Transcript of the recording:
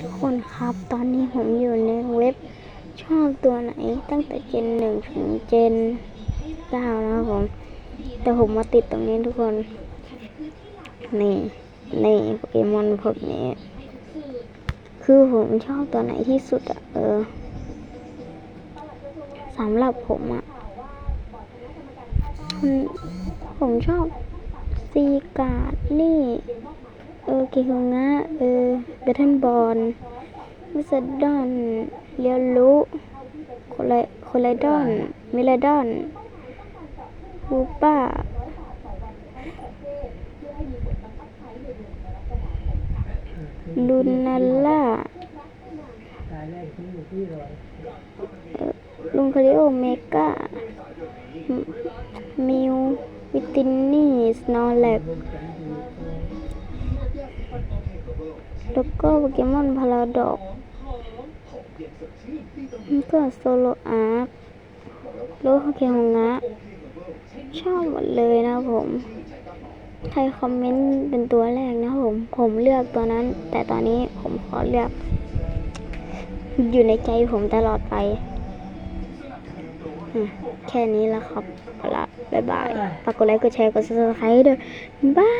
ทุกคนครับ ตอนนี้ผมอยู่ในเว็บชอบตัวไหนตั้งแต่เจนหนึ่งถึงเจนเก้านะครับผม แต่ผมมาติดตรงนี้ทุกคน นี่นี่โปเกมอนพวกนี้ คือผมชอบตัวไหนที่สุดอะเออสำหรับผมอะผมชอบซีการ์ดนี่ เออเกฮงะเออเบทเทนบอลมิสดอนเรียวลุโคไลโคไลดอนมิลาดอนบูป้าลูนาล่าลุงคาริโอเมกามิววิตินนี่ สโนแลก แล้วก็โปเกมอนพาราดอกแล้วก็โซโลอาร์คโลฮเกฮงะชอบหมดเลยนะผม ใครคอมเมนต์เป็นตัวแรกนะผม ผมเลือกตัวนั้น แต่ตอนนี้ผมขอเลือก อยู่ในใจผมตลอดไป แค่นี้แล้วครับละบ๊ายบายฝากกดไลค์ กดแชร์ กด subscribe ด้วยบาย